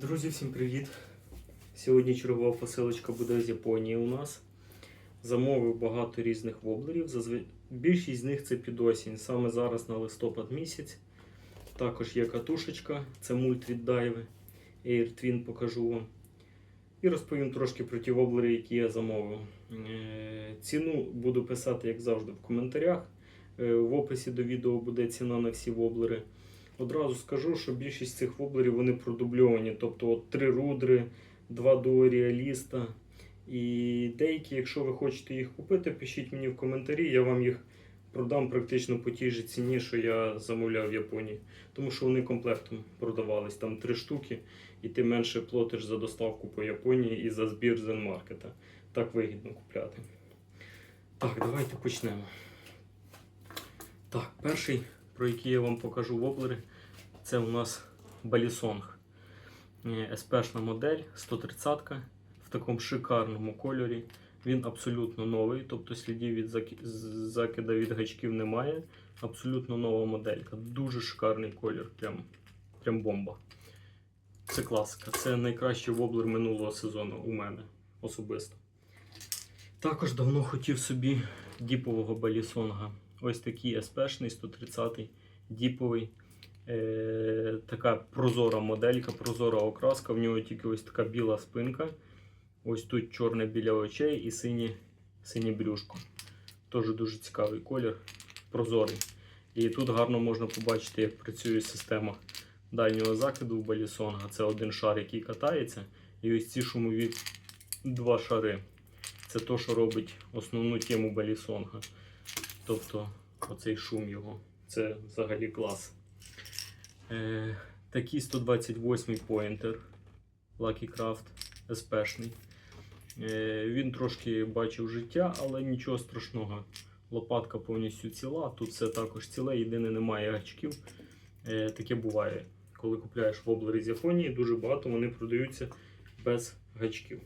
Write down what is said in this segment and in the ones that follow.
Друзі, всім привіт! Сьогодні чергова посилочка буде з Японії у нас. Замовив багато різних воблерів. Зазв... Більшість з них це під осінь. Саме зараз на листопад місяць. Також є катушечка, це мульт від Дайви. Air Twin покажу вам. І розповім трошки про ті воблери, які я замовив. Е, Ціну буду писати, як завжди, в коментарях. Е, В описі до відео буде ціна на всі воблери. Одразу скажу, що більшість цих воблерів вони продубльовані. Тобто от три рудри, два дуо реаліста. І деякі, якщо ви хочете їх купити, пишіть мені в коментарі, я вам їх продам практично по тій же ціні, що я замовляв в Японії. Тому що вони комплектом продавались, там три штуки, і ти менше платиш за доставку по Японії і за збір Зенмаркета. Так вигідно купляти. Так, давайте почнемо. Так, перший, про який я вам покажу воблери, це у нас Балісонг. СПшна модель 130 в такому шикарному кольорі. Він абсолютно новий, тобто слідів від заки- закида від гачків немає. Абсолютно нова моделька. Дуже шикарний колір, прям, прям бомба. Це класика. Це найкращий воблер минулого сезону у мене особисто. Також давно хотів собі діпового балісонга. Ось такий СПшний 130 діповий. Е, така прозора моделька, прозора окраска. В нього тільки ось така біла спинка. Ось тут чорне біля очей і синє, синє брюшко. Теж дуже цікавий колір, прозорий. І тут гарно можна побачити, як працює система дальнього закиду в балісонга. Це один шар, який катається. І ось ці шумові два шари. Це то, що робить основну тему балісонга. Тобто оцей шум його. Це взагалі клас. Е, такий 128 поінтер Lucky Craft СПшний. Е, він трошки бачив життя, але нічого страшного. Лопатка повністю ціла, тут все також ціле, єдине немає гачків. Е, таке буває. Коли купляєш воблери з Японії, дуже багато вони продаються без гачків.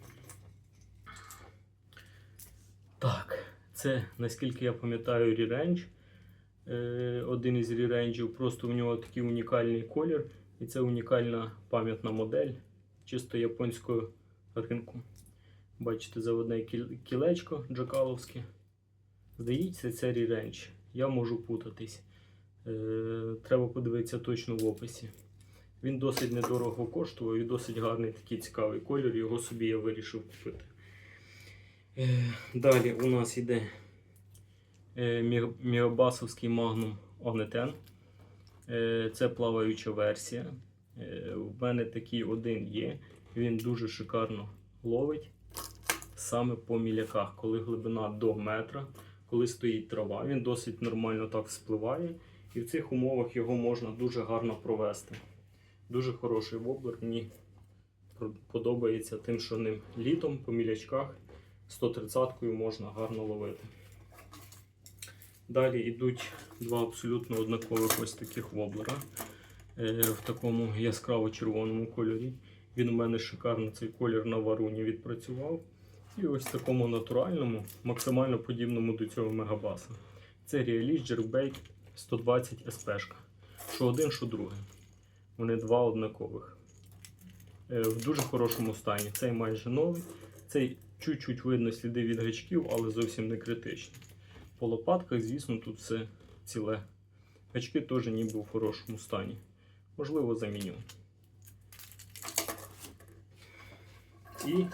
Так, це, наскільки я пам'ятаю, Re-Range. Е, один із реренджів. Просто у нього такий унікальний колір. І це унікальна пам'ятна модель чисто японського ринку. Бачите, заводне кілечко джакаловське. Здається, це ререндж. Я можу путатись. Е, треба подивитися точно в описі. Він досить недорого коштував і досить гарний такий цікавий колір. Його собі я вирішив купити. Е, далі у нас йде е, мі- міобасовський Огнетен. Е, Це плаваюча версія. Е, В мене такий один є. Він дуже шикарно ловить саме по міляках, коли глибина до метра, коли стоїть трава. Він досить нормально так спливає. І в цих умовах його можна дуже гарно провести. Дуже хороший воблер. Мені подобається тим, що ним літом по мілячках 130-кою можна гарно ловити. Далі йдуть два абсолютно однакових ось таких воблера е, в такому яскраво червоному кольорі. Він у мене шикарно цей колір на варуні відпрацював. І ось такому натуральному, максимально подібному до цього мегабаса. Це Realist Jerkbait 120 SP. Що один, що другий. Вони два однакових. Е, В дуже хорошому стані. Цей майже новий. Цей чуть-чуть видно сліди від гачків, але зовсім не критичні. По лопатках, звісно, тут все ціле. Гачки теж ніби в хорошому стані. Можливо, заміню. І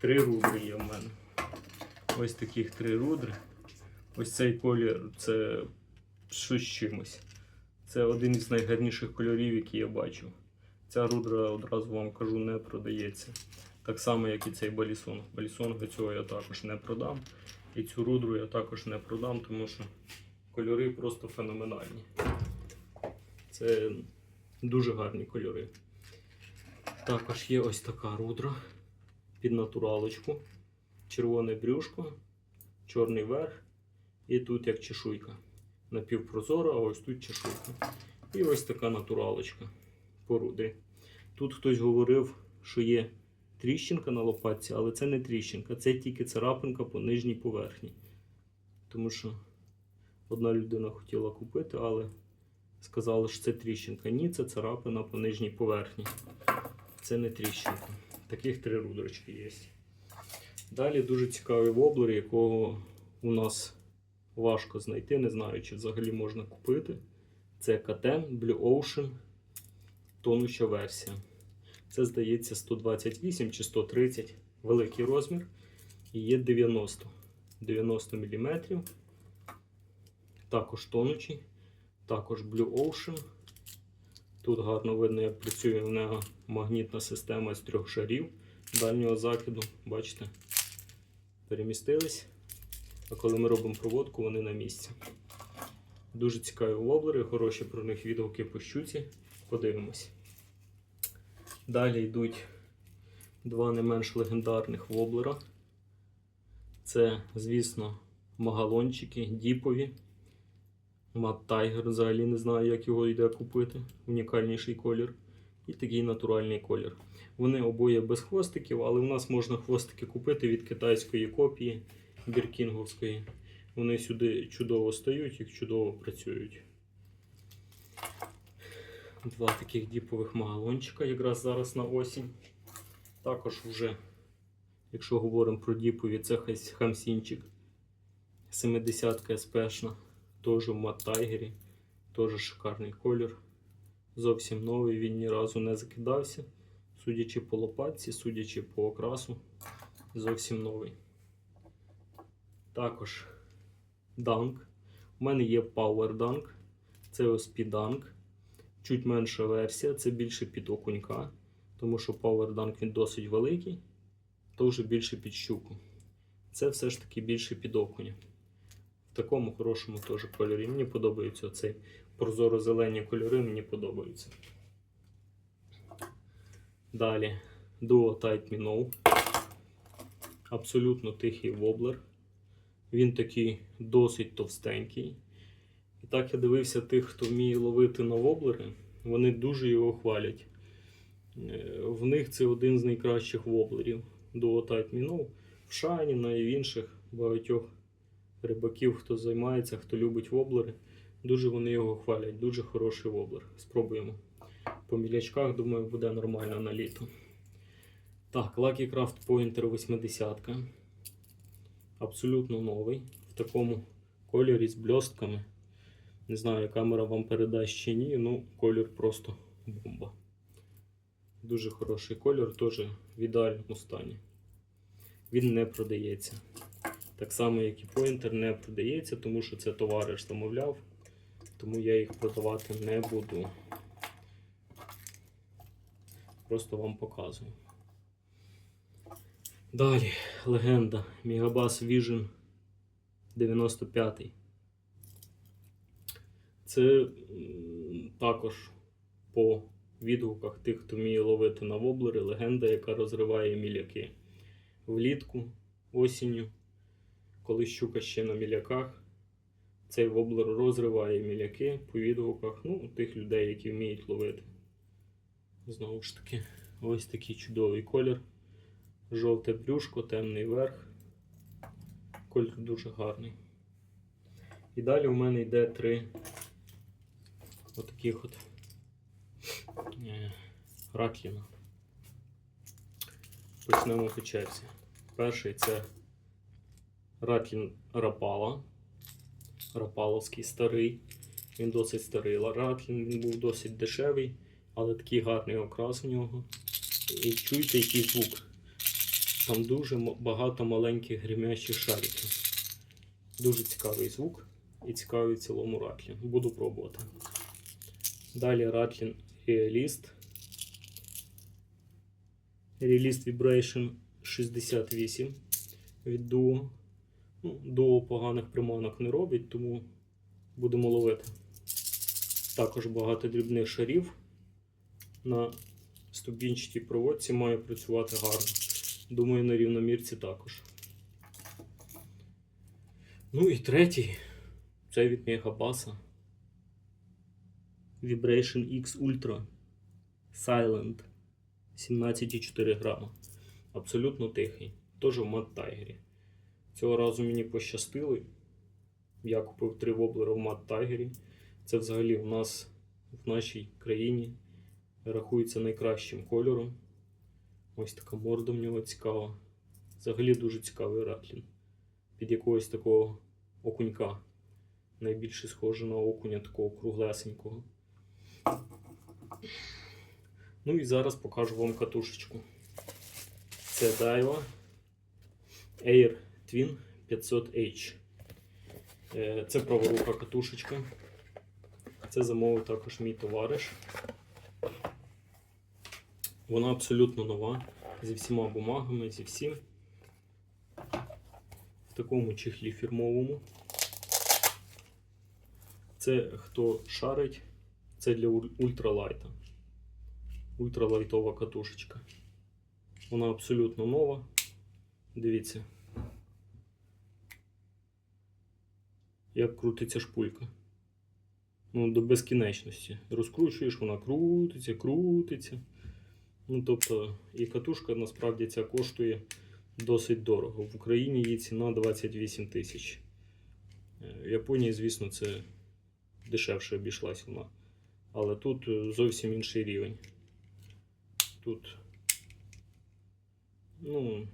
три рудри є в мене. Ось таких три рудри. Ось цей колір це щось чимось. Це один із найгарніших кольорів, які я бачив. Ця рудра, одразу вам кажу, не продається. Так само, як і цей балісонг. Балісонга цього я також не продам. І цю рудру я також не продам, тому що кольори просто феноменальні. Це дуже гарні кольори. Також є ось така рудра під натуралочку. Червоне брюшко, чорний верх. І тут як чешуйка. Напівпрозора, а ось тут чешуйка. І ось така натуралочка по руди. Тут хтось говорив, що є тріщинка на лопатці, але це не тріщинка, це тільки царапинка по нижній поверхні. Тому що одна людина хотіла купити, але сказали, що це тріщинка. Ні, це царапина по нижній поверхні. Це не тріщинка. Таких три рудочки є. Далі дуже цікавий воблер, якого у нас важко знайти, не знаю, чи взагалі можна купити. Це Катен Blue Ocean тонуща версія. Це здається 128 чи 130 великий розмір. І є 90 90 мм. Також тонучий, також Blue Ocean. Тут гарно видно, як працює в нього магнітна система з трьох шарів дальнього закиду. Бачите? Перемістились. А коли ми робимо проводку, вони на місці. Дуже цікаві воблери, хороші про них відгуки по щуці. Подивимось. Далі йдуть два не менш легендарних воблера. Це, звісно, магалончики, діпові. Мат Тайгер взагалі не знаю, як його йде купити. Унікальніший колір. І такий натуральний колір. Вони обоє без хвостиків, але у нас можна хвостики купити від китайської копії біркінговської. Вони сюди чудово стають і чудово працюють. Два таких діпових магалончика якраз зараз на осінь. Також вже, якщо говоримо про діпові, це хамсінчик. 70-ка СПшна, теж в мат тайгері, теж шикарний колір. Зовсім новий, він ні разу не закидався. Судячи по лопатці, судячи по окрасу, зовсім новий. Також Данк. У мене є Power Dunk. Це OSP Dunk. Чуть менша версія, це більше під окунька. Тому що Power Dunk він досить великий, то вже більше під щуку. Це все ж таки більше під окуня. В такому хорошому теж кольорі. Мені подобається цей прозоро-зелені кольори, мені подобаються. Далі Duo Tight Minnow. Абсолютно тихий воблер. Він такий досить товстенький. Так я дивився тих, хто вміє ловити на воблери, вони дуже його хвалять. Е, В них це один з найкращих воблерів. Duo Tight Minnow. В Шайніна і в інших багатьох рибаків, хто займається, хто любить воблери. Дуже вони його хвалять. Дуже хороший воблер. Спробуємо. По мілячках, думаю, буде нормально на літо. Так, Lucky Craft Pointer 80. Абсолютно новий. В такому кольорі з бльостками. Не знаю, камера вам передасть чи ні, ну колір просто бомба. Дуже хороший колір, теж в ідеальному стані. Він не продається. Так само, як і поінтер не продається, тому що це товариш замовляв, тому я їх продавати не буду. Просто вам показую. Далі легенда Megabus Vision 95. Це також по відгуках тих, хто вміє ловити на воблери, легенда, яка розриває міляки влітку, осінню, коли щука ще на міляках. Цей воблер розриває міляки по відгуках ну, тих людей, які вміють ловити. Знову ж таки, ось такий чудовий колір. Жовте брюшко, темний верх. Колір дуже гарний. І далі у мене йде три отаких от е, ракліна. Почнемо по черзі. Перший це раклін Рапала. Рапаловський старий. Він досить старий. Раклін він був досить дешевий, але такий гарний окрас в нього. І чуйте, який звук. Там дуже багато маленьких гримящих шариків. Дуже цікавий звук і цікавий цілому ратлін. Буду пробувати. Далі ратлін Realist. Realist Vibration 68 від Duo. Ну, Duo поганих приманок не робить, тому будемо ловити. Також багато дрібних шарів. На ступінчатій проводці має працювати гарно. Думаю, на рівномірці також. Ну і третій. Це від Мегабаса. Vibration X Ultra Silent 17,4 грама. Абсолютно тихий. Теж в мат тайгері. Цього разу мені пощастило. Я купив три воблера в мат тайгері. Це взагалі у нас в нашій країні рахується найкращим кольором. Ось така морда в нього цікава. Взагалі дуже цікавий ратлін. Під якогось такого окунька. Найбільше схоже на окуня такого круглесенького. Ну і зараз покажу вам катушечку. Це Daiwa Air Twin 500H. Е, Це праворука катушечка. Це замовив також мій товариш. Вона абсолютно нова, зі всіма бумагами, зі всім. В такому чехлі фірмовому. Це хто шарить, це для ультралайта. Ультралайтова катушечка. Вона абсолютно нова. Дивіться. Як крутиться шпулька. Ну, до безкінечності. Розкручуєш, вона крутиться, крутиться. Ну, тобто, і катушка насправді ця коштує досить дорого. В Україні її ціна 28 тисяч. Е, В Японії, звісно, це дешевше обійшлась вона. Але тут е, зовсім інший рівень. Тут, ну,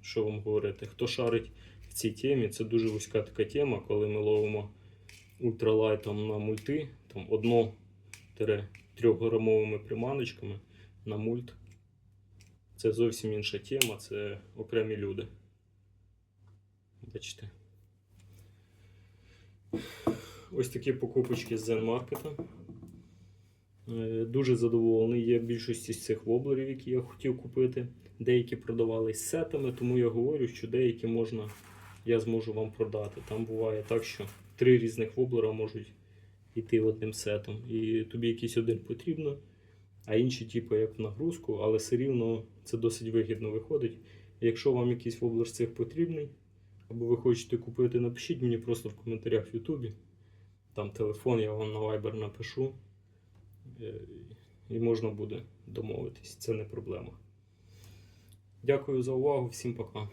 що вам говорити, хто шарить в цій темі, це дуже вузька така тема, коли ми ловимо ультралайтом на мульти, там 1-3 грамовими приманочками на мульт. Це зовсім інша тема, це окремі люди. Бачите. Ось такі покупочки з Zen Market. Е, Дуже задоволений є більшості з цих воблерів, які я хотів купити. Деякі продавались сетами, тому я говорю, що деякі можна, я зможу вам продати. Там буває так, що три різних воблера можуть йти одним сетом. І тобі якийсь один потрібно, а інші, типу, як в нагрузку, але все рівно це досить вигідно виходить. Якщо вам якийсь воблер з цих потрібний, або ви хочете купити, напишіть мені просто в коментарях в Ютубі. Там телефон, я вам на Viber напишу. Е, І можна буде домовитись, це не проблема. Дякую за увагу, всім пока.